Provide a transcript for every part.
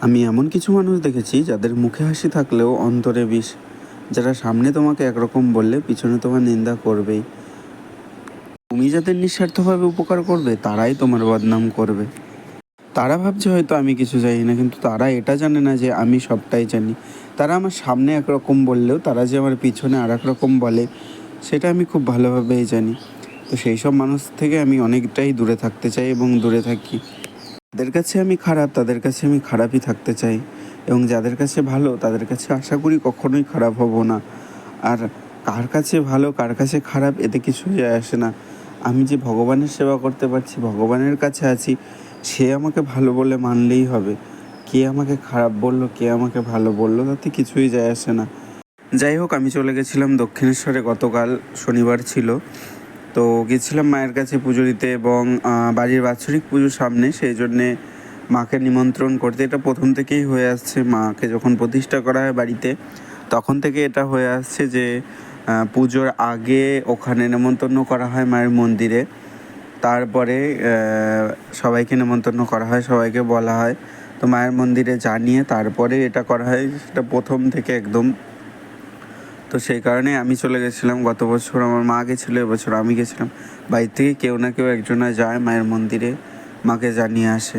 আমি এমন কিছু মানুষ দেখেছি যাদের মুখে হাসি থাকলেও অন্তরে বিষ, যারা সামনে তোমাকে একরকম বললে পিছনে তোমার নিন্দা করবেই। তুমি যাদের নিঃস্বার্থভাবে উপকার করবে, তারাই তোমার বদনাম করবে। তারা ভাবছে হয়তো আমি কিছু জানি না, কিন্তু তারা এটা জানে না যে আমি সবটাই জানি। তারা আমার সামনে একরকম বললেও, তারা যে আমার পিছনে আর রকম বলে, সেটা আমি খুব ভালোভাবেই জানি। তো সেই সব মানুষ থেকে আমি অনেকটাই দূরে থাকতে চাই এবং দূরে থাকি। যাদের কাছে আমি খারাপ, তাদের কাছে আমি খারাপই থাকতে চাই। এবং যাদের কাছে ভালো, তাদের কাছে আশা করি কখনোই খারাপ হব না। আর কার কাছে ভালো, কার কাছে খারাপ, এতে কিছু যায় আসে না। আমি যে ভগবানের সেবা করতে পারছি, ভগবানের কাছে আছি, সে আমাকে ভালো বলে মানলেই হবে। কে আমাকে খারাপ বলল, কে আমাকে ভালো বলল, তাতে কিছুই যায় আসে না। যাই হোক, আমি চলে গেছিলাম দক্ষিণেশ্বরে। গতকাল শনিবার ছিল। তো গেছিলাম মায়ের কাছে পুজো দিতে এবং বাড়ির বাৎসরিক পুজোর সামনে সেই জন্যে মাকে নিমন্ত্রণ করতে। এটা প্রথম থেকেই হয়ে আসছে মাকে যখন প্রতিষ্ঠা করা হয় বাড়িতে, তখন থেকে এটা হয়ে আসছে যে পুজোর আগে ওখানে নেমন্তন্ন করা হয় মায়ের মন্দিরে। তারপরে সবাইকে নেমন্তন্ন করা হয়, সবাইকে বলা হয়। তো মায়ের মন্দিরে জানিয়ে তারপরে এটা করা হয়, সেটা প্রথম থেকে একদম তো সেই কারণে আমি চলে গেছিলাম। গত বছর আমার মা গেছিল, এবছর আমি গেছিলাম। বাড়ির থেকে কেউ না কেউ একজনা যায় মায়ের মন্দিরে, মাকে জানিয়ে আসে।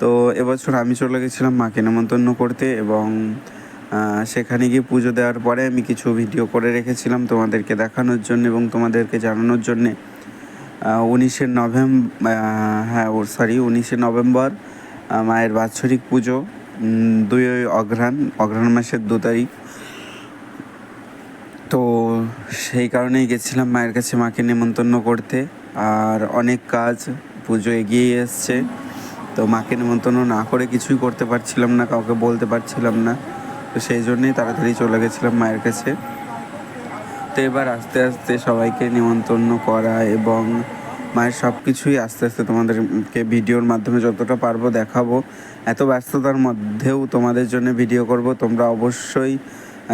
তো এবছর আমি চলে গেছিলাম মাকে নেমন্তন্ন করতে এবং সেখানে গিয়ে পুজো দেওয়ার পরে আমি কিছু ভিডিও করে রেখেছিলাম তোমাদেরকে দেখানোর জন্য এবং তোমাদেরকে জানানোর জন্যে। উনিশে নভেম্বর হ্যাঁ ও সরি উনিশে নভেম্বর মায়ের বাৎসরিক পুজো দুই অঘ্রাণ অঘ্রাণ মাসের দু তারিখ। সেই কারণেই গেছিলাম মায়ের কাছে মাকে নেমন্তন্ন করতে। আর অনেক কাজ, পুজো এগিয়ে এসছে। তো মাকে নেমন্তন্ন না করে কিছুই করতে পারছিলাম না, কাউকে বলতে পারছিলাম না। তো সেই জন্যই তাড়াতাড়ি চলে গেছিলাম মায়ের কাছে। তো এবার আস্তে আস্তে সবাইকে নিমন্ত্রণ করা এবং মায়ের সব কিছুই আস্তে আস্তে তোমাদেরকে ভিডিওর মাধ্যমে যতটা পারব দেখাবো। এত ব্যস্ততার মধ্যেও তোমাদের জন্য ভিডিও করব। তোমরা অবশ্যই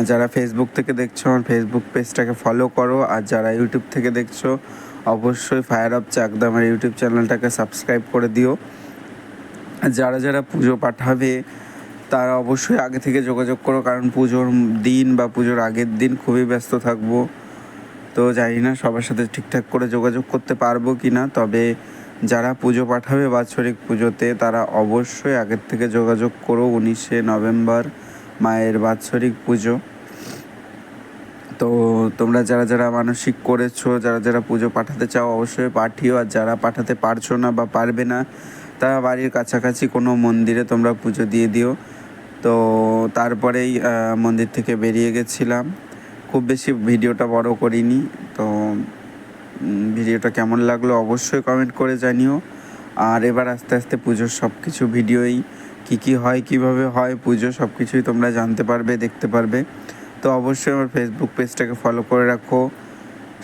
যারা ফেসবুক থেকে দেখছ, আমার ফেসবুক পেজটাকে ফলো করো। আর যারা ইউটিউব থেকে দেখছ, অবশ্যই ফায়ার অফ চাকদা আমার ইউটিউব চ্যানেলটাকে সাবস্ক্রাইব করে দিও। আর যারা যারা পুজো পাঠাবে, তারা অবশ্যই আগে থেকে যোগাযোগ করো, কারণ পুজোর দিন বা পুজোর আগের দিন খুবই ব্যস্ত থাকব। তো জানি না সবার সাথে ঠিকঠাক করে যোগাযোগ করতে পারব কি না তবে যারা পুজো পাঠাবে বাৎসরিক পুজোতে, তারা অবশ্যই আগের থেকে যোগাযোগ করো। উনিশে নভেম্বর মায়ের বাৎসরিক পুজো। তো তোমরা যারা যারা মানসিক করেছ, যারা যারা পুজো পাঠাতে চাও, অবশ্যই পাঠিও। আর যারা পাঠাতে পারছ না বা পারবে না, তারা বাড়ির কাছাকাছি কোনো মন্দিরে তোমরা পুজো দিয়ে দিও। তো তারপরেই মন্দির থেকে বেরিয়ে গেছিলাম। খুব বেশি ভিডিওটা বড় করিনি। তো ভিডিওটা কেমন লাগল অবশ্যই কমেন্ট করে জানিও। আর এবার আস্তে আস্তে পুজোর সব কিছু ভিডিওই কী কী হয়, কীভাবে হয়, পুজো সব কিছুই তোমরা জানতে পারবে, দেখতে পারবে। তো অবশ্যই আমার ফেসবুক পেজটাকে ফলো করে রাখো।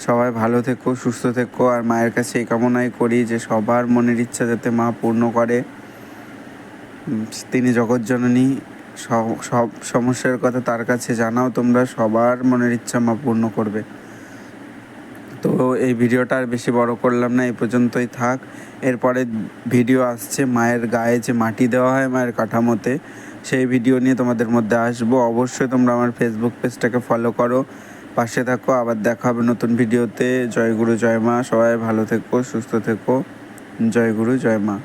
সবাই ভালো থেকো, সুস্থ থেকো, আর মায়ের কাছে এই কামনাই করি যে সবার মনের ইচ্ছা যাতে মা পূর্ণ করে। তিনি জগৎজননী সব সব সমস্যার কথা তার কাছে জানাও তোমরা, সবার মনের ইচ্ছা মা পূর্ণ করবে। তো এই ভিডিওটা আর বেশি বড় করলাম না, এই পর্যন্তই থাক। এরপরে ভিডিও আসছে, মায়ের গায়ে যে মাটি দেওয়া হয় মায়ের কাঠামোতে, সেই ভিডিও নিয়ে তোমাদের মধ্যে আসব। অবশ্যই তোমরা আমার ফেসবুক পেজটাকে ফলো করো, পাশে থাকো, আবার দেখা হবে নতুন ভিডিওতে। জয় গুরু, জয় মা, সবাই ভালো থেকো, সুস্থ থেকো। জয় গুরু, জয় মা।